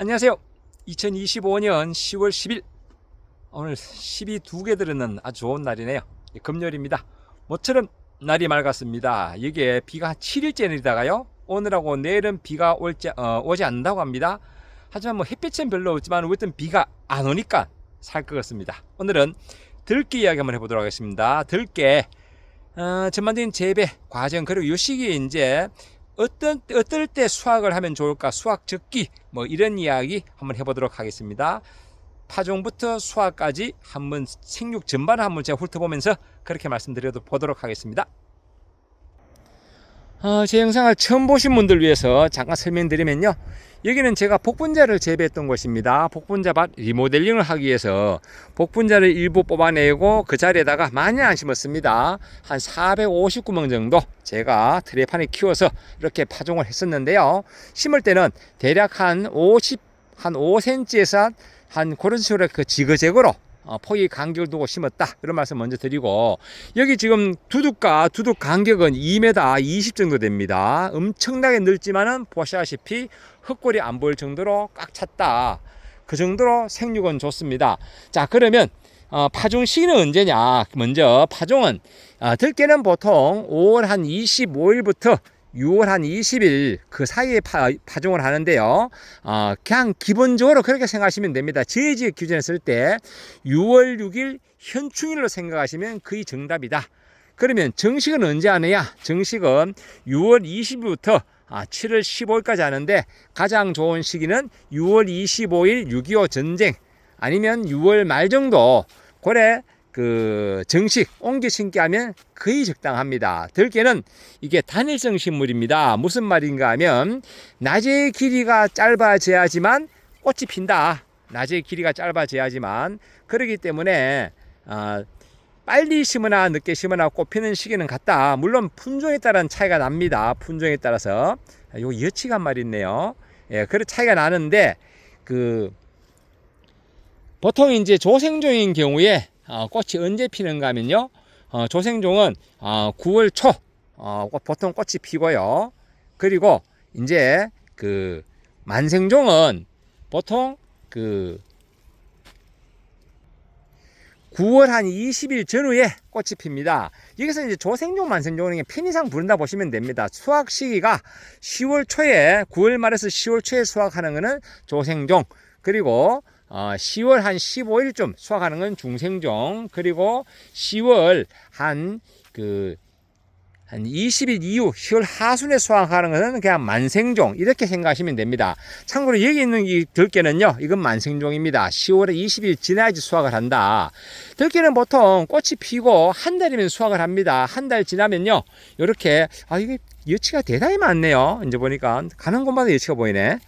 안녕하세요. 2025년 10월 10일 오늘 10이 두 개 들었는 아주 좋은 날이네요. 예, 금요일입니다. 모처럼 날이 맑았습니다. 이게 비가 7일째 내리다가요. 오늘하고 내일은 비가 올지, 어, 오지 않는다고 합니다. 하지만 뭐 햇빛은 별로 없지만 어쨌든 비가 안 오니까 살 것 같습니다. 오늘은 들깨 이야기 한번 해보도록 하겠습니다. 들깨 어, 전반적인 재배 과정 그리고 이 시기에 이제 어떤 어떨 때 수확을 하면 좋을까 수확 적기 뭐 이런 이야기 한번 해보도록 하겠습니다. 파종부터 수확까지 한번 생육 전반을 한번 제가 훑어보면서 그렇게 말씀드려도 보도록 하겠습니다. 어, 제 영상을 처음 보신 분들 위해서 잠깐 설명드리면요. 여기는 제가 복분자를 재배했던 곳입니다. 복분자밭 리모델링을 하기 위해서 복분자를 일부 뽑아내고 그 자리에다가 많이 안 심었습니다. 한 459명 정도 제가 트레판에 키워서 이렇게 파종을 했었는데요. 심을 때는 대략 한 50, 한 5cm에서 한 그런 식으로 그 지그재그로 어, 포기 간격을 두고 심었다. 이런 말씀 먼저 드리고 여기 지금 두둑과 두둑 간격은 2m 20 정도 됩니다. 엄청나게 넓지만은 보시다시피 흙골이 안 보일 정도로 꽉 찼다. 그 정도로 생육은 좋습니다. 자 그러면 어, 파종 시기는 언제냐? 먼저 파종은 어, 들깨는 보통 5월 한 25일부터 6월 한 20일 그 사이에 파, 파종을 하는데요. 어, 그냥 기본적으로 그렇게 생각하시면 됩니다. 지역 기준에 쓸때 6월 6일 현충일로 생각하시면 거의 정답이다. 그러면 정식은 언제 하느냐? 정식은 6월 20일부터 아, 7월 15일까지 하는데 가장 좋은 시기는 6월 25일 6.25 전쟁 아니면 6월 말 정도 고래 그 정식 옮겨 심기 하면 거의 적당합니다. 들깨는 이게 단일성 식물입니다. 무슨 말인가 하면 낮의 길이가 짧아져야지만 꽃이 핀다. 낮의 길이가 짧아져야지만 그러기 때문에 어, 빨리 심으나 늦게 심으나 꽃 피는 시기는 같다. 물론 품종에 따른 차이가 납니다. 품종에 따라서 요 여치가 말 있네요. 예, 그런 차이가 나는데 그 보통 이제 조생종인 경우에 어, 꽃이 언제 피는가 하면요. 어, 조생종은 어, 9월 초 어, 꽃- 보통 꽃이 피고요. 그리고 이제 그 만생종은 보통 그 9월 한 20일 전후에 꽃이 핍니다. 여기서 이제 조생종, 만생종은 편의상 부른다 보시면 됩니다. 수확 시기가 10월 초에 9월 말에서 10월 초에 수확하는 것은 조생종 그리고 어, 10월 한 15일쯤 수확하는 건 중생종 그리고 10월 한그한 20일 이후 10월 하순에 수확하는 것은 그냥 만생종 이렇게 생각하시면 됩니다. 참고로 여기 있는 이 들깨는요, 이건 만생종입니다. 10월에 20일 지나야지 수확을 한다. 들깨는 보통 꽃이 피고 한 달이면 수확을 합니다. 한 달 지나면요, 이렇게 아 이게 여치가 대단히 많네요. 이제 보니까 가는 곳마다 여치가 보이네.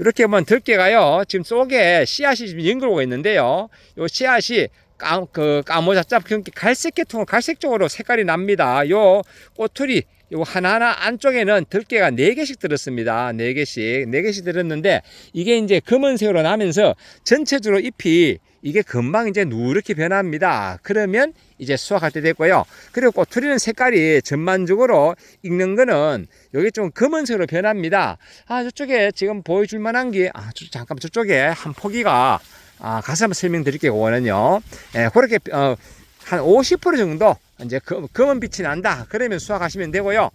이렇게 보면 들깨가요, 지금 속에 씨앗이 지금 연결하고 있는데요. 요 씨앗이 까, 그 까모잡잡 갈색 계통 갈색 쪽으로 색깔이 납니다. 요 꼬투리 요 하나하나 안쪽에는 들깨가 네개씩 들었습니다. 네개씩네개씩 들었는데 이게 이제 검은색으로 나면서 전체적으로 잎이 이게 금방 이제 누렇게 변합니다. 그러면 이제 수확할 때 됐고요. 그리고 꼬투리는 색깔이 전반적으로 익는 거는 여기 좀 검은색으로 변합니다. 아, 저쪽에 지금 보여줄 만한 게, 아, 저, 잠깐만, 저쪽에 한 포기가, 아, 가서 한번 설명드릴게요, 그거는요. 예, 그렇게, 어, 한 50% 정도 이제 검, 검은 빛이 난다. 그러면 수확하시면 되고요.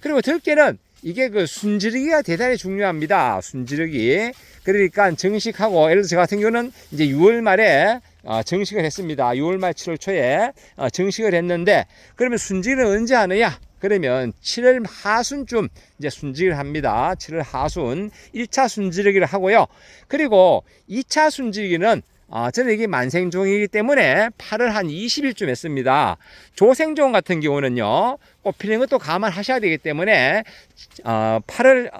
그리고 들깨는 이게 그 순지르기가 대단히 중요합니다. 순지르기. 그러니까 정식하고 예를 들어서 저 같은 경우는 이제 6월 말에 어, 정식을 했습니다. 6월 말 7월 초에 어, 정식을 했는데 그러면 순지는 언제 하느냐? 그러면 7월 하순쯤 이제 순지를 합니다. 7월 하순 1차 순지르기를 하고요. 그리고 2차 순지르기는 어, 저는 이게 만생종이기 때문에 8월 한 20일쯤 했습니다. 조생종 같은 경우는요, 꽃 피는 것도 감안하셔야 되기 때문에, 어, 8월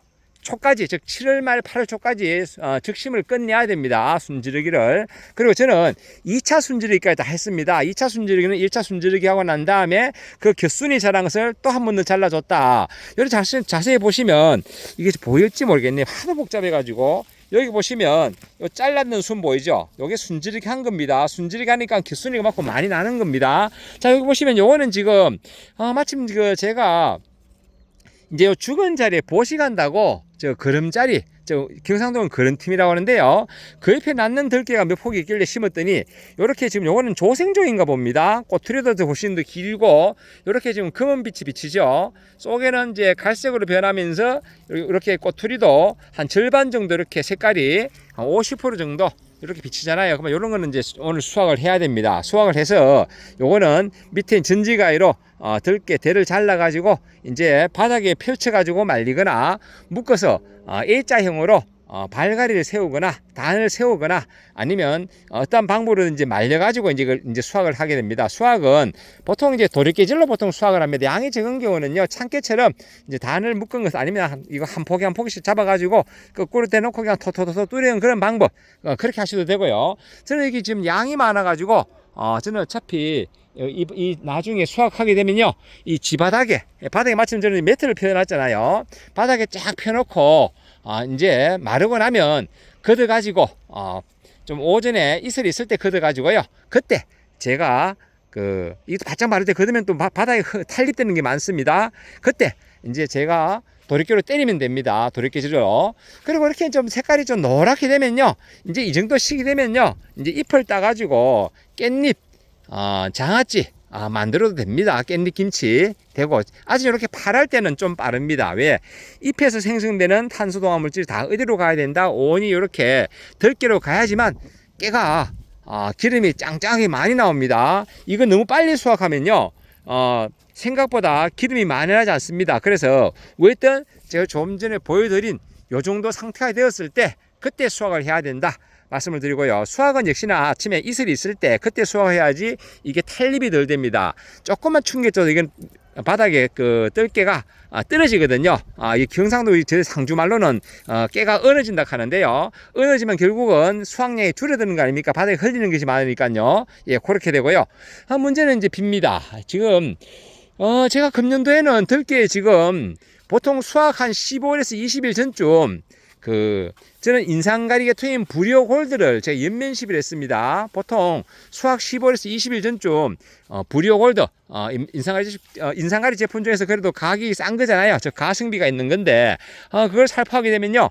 초까지, 즉 7월 말 8월 초까지 어, 적심을 끝내야 됩니다. 순지르기를. 그리고 저는 2차 순지르기까지 다 했습니다. 2차 순지르기는 1차 순지르기 하고 난 다음에 그 겹순이 자란 것을 또 한 번 더 잘라줬다. 여기 자세, 자세히 보시면 이게 보일지 모르겠네요. 하도 복잡해가지고. 여기 보시면 요 잘랐는 순 보이죠? 요게 순지르기 한 겁니다. 순지르기 하니까 깃순이가 많고 많이 나는 겁니다. 자, 여기 보시면 요거는 지금 아, 마침 그 제가 이제 요 죽은 자리에 보시 간다고 저저 경상도는 그런 팀이라고 하는데요. 그 옆에 낳는 들깨가 몇 폭이 있길래 심었더니 요렇게 지금 요거는 조생종인가 봅니다. 꼬투리도 훨씬 더 길고 요렇게 지금 검은빛이 비치죠. 속에는 이제 갈색으로 변하면서 이렇게 꼬투리도 한 절반 정도 이렇게 색깔이 한 50% 정도 이렇게 비치잖아요. 그러면 이런 거는 이제 오늘 수확을 해야 됩니다. 수확을 해서 요거는 밑에 전지가위로 어, 들깨 대를 잘라 가지고 이제 바닥에 펼쳐 가지고 말리거나 묶어서 어, A자형으로 어, 발가리를 세우거나 단을 세우거나 아니면 어떤 방법으로 이제 말려 가지고 이제 이제 수확을 하게 됩니다. 수확은 보통 이제 도리깨질로 보통 수확을 합니다. 양이 적은 경우는요 참깨처럼 이제 단을 묶은 것 아니면 한- 이거 한 포기 한 포기씩 잡아 가지고 거꾸로 대놓고 그냥 토토토토 뚜리는 그런 방법 어, 그렇게 하셔도 되고요. 저는 이게 지금 양이 많아 가지고 어, 저는 어차피 이, 이 나중에 수확하게 되면요 이 지바닥에 바닥에 마침 저는 매트를 펴놨잖아요 바닥에 쫙 펴놓고 아, 이제 마르고 나면 걷어 가지고 어, 좀 오전에 이슬이 있을 때 걷어 가지고요. 그때 제가 그 이거 바짝 마를 때 걷으면 또 바, 바닥에 흐- 탈립되는 게 많습니다. 그때 이제 제가 도리깨로 때리면 됩니다. 도리깨질로. 그리고 이렇게 좀 색깔이 좀 노랗게 되면요. 이제 이 정도 시기 되면요. 이제 잎을 따 가지고 깻잎 어, 장아찌 아, 만들어도 됩니다. 깻잎 김치 되고 아직 이렇게 파랄 때는 좀 빠릅니다. 왜 잎에서 생성되는 탄수동화 물질이 다 어디로 가야 된다? 온이 이렇게 들깨로 가야지만 깨가 아, 기름이 짱짱하게 많이 나옵니다. 이거 너무 빨리 수확하면요. 어, 생각보다 기름이 많이 나지 않습니다. 그래서 어쨌든 제가 좀 전에 보여드린 요 정도 상태가 되었을 때 그때 수확을 해야 된다. 말씀을 드리고요. 수확은 역시나 아침에 이슬이 있을 때 그때 수확해야지 이게 탈립이 덜 됩니다. 조금만 쪄도 이건 바닥에 그 뜰개가 아, 떨어지거든요. 아, 이 경상도 저 상주 말로는 어, 깨가 어느진다 하는데요. 어느지면 결국은 수확량이 줄어드는 거 아닙니까? 바닥에 흘리는 것이 많으니까요. 예, 그렇게 되고요. 아, 문제는 이제 빕니다. 지금 어, 제가 금년도에는 들깨 지금 보통 수확 한 15일에서 20일 전쯤 그 저는 인상가리가 트인 부려 골드를 제가 연면십을 했습니다. 보통 수확 15일에서 20일 전쯤 어, 부려 골드 어, 인- 인상가리 제- 어, 인상가리 제품 중에서 그래도 가격이 싼 거잖아요. 저 가성비가 있는 건데 어, 그걸 살포하게 되면요.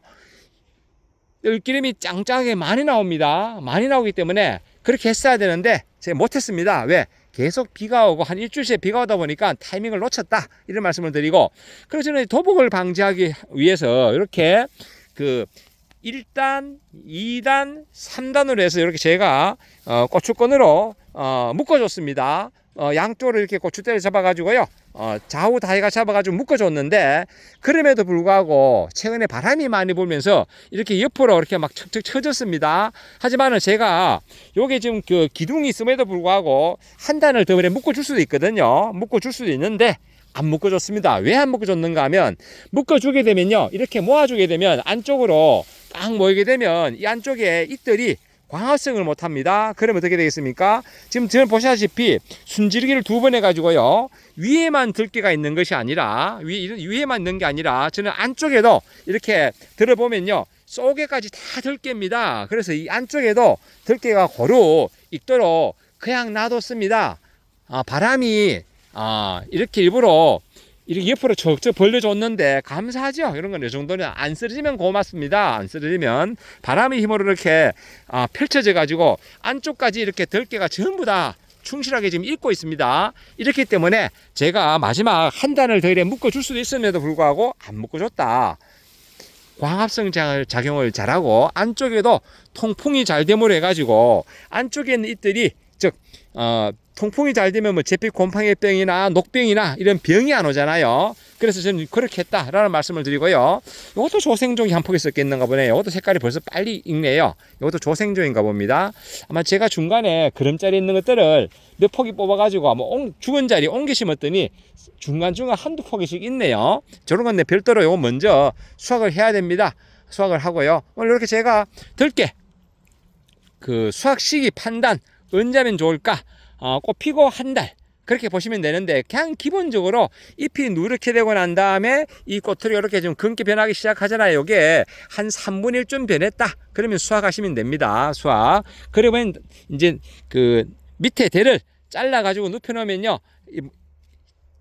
들기름이 짱짱하게 많이 나옵니다. 많이 나오기 때문에 그렇게 했어야 되는데 제가 못했습니다. 왜? 계속 비가 오고 한 일주일째 비가 오다 보니까 타이밍을 놓쳤다 이런 말씀을 드리고 그래서 저는 도복을 방지하기 위해서 이렇게 그 1단, 2단, 3단으로 해서 이렇게 제가 어, 고추건으로 어, 묶어줬습니다. 어, 양쪽으로 이렇게 고추대를 잡아가지고요. 어, 좌우 다이가 잡아가지고 묶어줬는데 그럼에도 불구하고 최근에 바람이 많이 불면서 이렇게 옆으로 이렇게 막 척척 쳐졌습니다. 하지만은 제가 요게 지금 그 기둥이 있음에도 불구하고 한 단을 더 그래 묶어줄 수도 있거든요. 묶어줄 수도 있는데 안 묶어줬습니다. 왜 안 묶어줬는가 하면 묶어주게 되면요. 이렇게 모아주게 되면 안쪽으로 꽉 모이게 되면 이 안쪽에 잎들이 광합성을 못 합니다. 그러면 어떻게 되겠습니까? 지금 저는 보시다시피 순지르기를 두 번 해가지고요. 위에만 들깨가 있는 것이 아니라, 위, 위에만 있는 게 아니라 저는 안쪽에도 이렇게 들어보면요. 속에까지 다 들깨입니다. 그래서 이 안쪽에도 들깨가 고루 익도록 그냥 놔뒀습니다. 아, 바람이 아, 이렇게 일부러 이렇게 옆으로 척척 벌려줬는데 감사하죠. 이런 건 이 정도는 안 쓰러지면 고맙습니다. 안 쓰러지면 바람의 힘으로 이렇게 아, 펼쳐져 가지고 안쪽까지 이렇게 들깨가 전부 다 충실하게 지금 익고 있습니다. 이렇기 때문에 제가 마지막 한 단을 더 이래 묶어줄 수도 있음에도 불구하고 안 묶어줬다. 광합성 자- 작용을 잘하고 안쪽에도 통풍이 잘 되므로 해가지고 안쪽에 있는 잎들이 즉 어, 통풍이 잘 되면 뭐 제피 곰팡이병이나 녹병이나 이런 병이 안 오잖아요. 그래서 저는 그렇게 했다라는 말씀을 드리고요. 이것도 조생종이 한 폭이 섞였는가 보네요. 이것도 색깔이 벌써 빨리 익네요. 이것도 조생종인가 봅니다. 아마 제가 중간에 그름자리 있는 것들을 몇 폭이 뽑아가지고 아마 옹- 죽은 자리 옮겨 심었더니 중간중간 한두 폭이씩 있네요. 저런 건데 별도로 요거 먼저 수확을 해야 됩니다. 수확을 하고요. 오늘 이렇게 제가 들게 그 수확 시기 판단 언제 하면 좋을까? 어, 꽃 피고 한 달. 그렇게 보시면 되는데 그냥 기본적으로 잎이 누렇게 되고 난 다음에 이 꼬투리가 이렇게 좀 검게 변하기 시작하잖아요. 이게 한 3분의 1좀 변했다. 그러면 수확하시면 됩니다. 수확. 그러면 이제 그 밑에 대를 잘라 가지고 눕혀 놓으면요.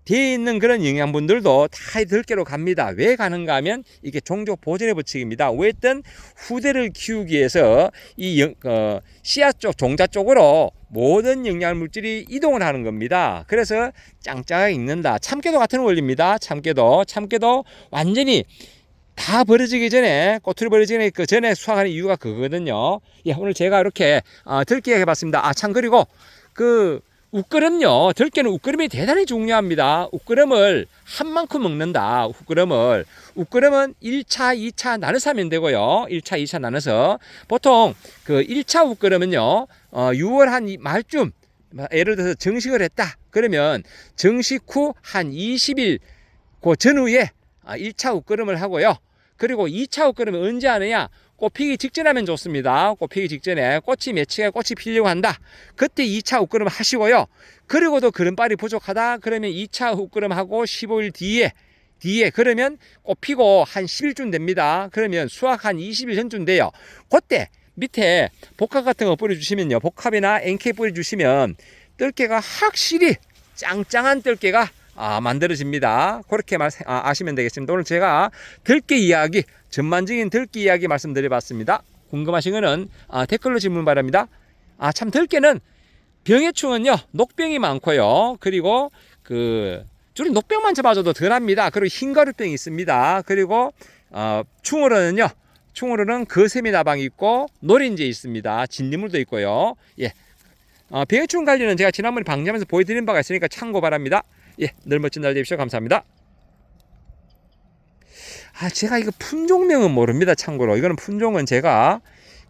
이 되어 있는 그런 영양분들도 다 들깨로 갑니다. 왜 가는가 하면 이게 종족 보존의 법칙입니다. 어쨌든 후대를 키우기 위해서 이 영, 어, 씨앗 쪽, 종자 쪽으로 모든 영양 물질이 이동을 하는 겁니다. 그래서 짱짱하게 익는다. 참깨도 같은 원리입니다. 참깨도 참깨도 완전히 다 버려지기 전에 꼬투리 버려지기 전에 그 전에 수확하는 이유가 그거거든요. 예, 오늘 제가 이렇게 어, 들깨 해봤습니다. 아 참 그리고 그 우끄럼요. 들깨는 우끄럼이 대단히 중요합니다. 우끄럼을 한 만큼 먹는다. 우끄럼을. 우끄럼은 1차, 2차 나눠서 하면 되고요. 1차, 2차 나눠서. 보통 그 1차 우끄럼은요. 어, 6월 한 이- 말쯤 예를 들어서 정식을 했다. 그러면 정식 후 한 20일 그 전후에 1차 우끄럼을 하고요. 그리고 2차 우끄럼은 언제 하느냐? 꽃 피기 직전하면 좋습니다. 꽃 피기 직전에 꽃이 맺히게 꽃이 피려고 한다. 그때 2차 우끄럼 하시고요. 그리고도 그름빨이 부족하다. 그러면 2차 우끄럼 하고 15일 뒤에 뒤에 그러면 꽃 피고 한 10일쯤 됩니다. 그러면 수확 한 20일 전쯤 돼요. 그때 밑에 복합 같은 거 뿌려주시면요. 복합이나 NK 뿌려주시면 뜰개가 확실히 짱짱한 뜰개가 아, 만들어집니다. 그렇게 말, 아, 아시면 되겠습니다. 오늘 제가 들깨 이야기, 전반적인 들깨 이야기 말씀드려봤습니다. 궁금하신 거는 아, 댓글로 질문 바랍니다. 아, 참 들깨는 병해충은요, 녹병이 많고요. 그리고 그 주로 녹병만 잡아줘도 덜합니다. 그리고 흰가루병이 있습니다. 그리고 어, 충으로는요, 충으로는 거세미 나방이 있고 노린재 있습니다. 진니물도 있고요. 예. 어, 병해충 관리는 제가 지난번에 방지하면서 보여드린 바가 있으니까 참고 바랍니다. 예, 늘 멋진 날 되십시오. 감사합니다. 아, 제가 이거 품종명은 모릅니다. 참고로 이거는 품종은 제가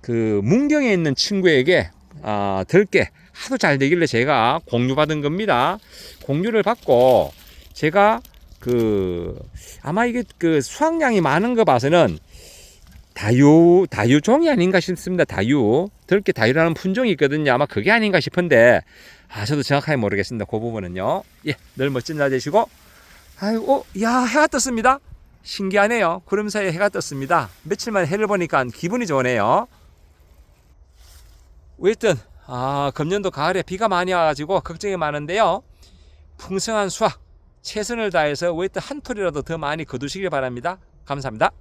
그 문경에 있는 친구에게 아, 들게 하도 잘 되길래 제가 공유받은 겁니다. 공유를 받고 제가 그 아마 이게 그 수확량이 많은 거 봐서는 다유 다유종이 아닌가 싶습니다. 다유 들깨 다유라는 품종이 있거든요. 아마 그게 아닌가 싶은데 아 저도 정확하게 모르겠습니다. 그 부분은요. 예, 늘 멋진 날 되시고 아이고 야 해가 떴습니다. 신기하네요. 구름 사이에 해가 떴습니다. 며칠 만에 해를 보니까 기분이 좋네요. 어쨌든 아 금년도 가을에 비가 많이 와가지고 걱정이 많은데요. 풍성한 수확 최선을 다해서 어쨌든 한 톨이라도 더 많이 거두시길 바랍니다. 감사합니다.